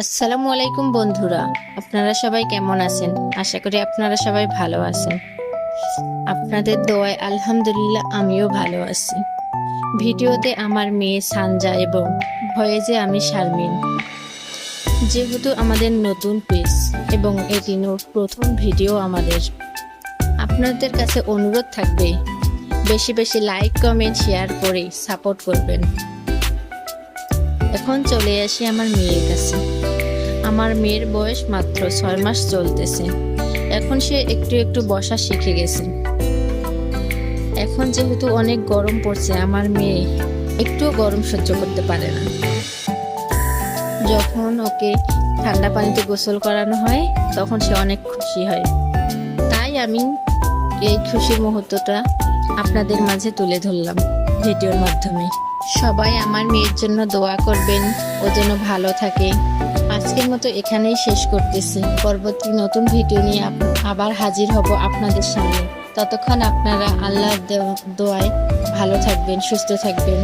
আসসালামু আলাইকুম বন্ধুরা, আপনারা সবাই কেমন আছেন? আশা করি আপনারা সবাই ভালো আছেন। আপনাদের দোয়ায় আলহামদুলিল্লাহ আমিও ভালো আছি। ভিডিওতে আমার মেয়ে সানজা এবং ভয়েজে আমি শারমিন। যেহেতু আমাদের নতুন পেজ এবং এটি প্রথম ভিডিও আমাদের, আপনাদের কাছে অনুরোধ থাকবে, বেশি বেশি লাইক, কমেন্ট, শেয়ার করে সাপোর্ট করবেন। এখন চলে আসি আমার মেয়ের কাছে। আমার মেয়ের বয়স মাত্র ছয় মাস চলতেছে। এখন সে একটু একটু বসা শিখে গেছে। এখন যেহেতু অনেক গরম পড়ছে, আমার মেয়ে একটু গরম সহ্য করতে পারে না। যখন ওকে ঠান্ডা পানিতে গোসল করানো হয়, তখন সে অনেক খুশি হয়। তাই আমি এই খুশির মুহূর্তটা আপনাদের মাঝে তুলে ধরলাম ভিডিওর মাধ্যমে। সবাই আমার মেয়ের জন্য দোয়া করবেন, ও যেন ভালো থাকে। আজকের মতো এখানেই শেষ করতেছি। পরবর্তী নতুন ভিডিও নিয়ে আবার হাজির হব আপনাদের সামনে। ততক্ষণ আপনারা আল্লাহ দোয়ায় ভালো থাকবেন, সুস্থ থাকবেন।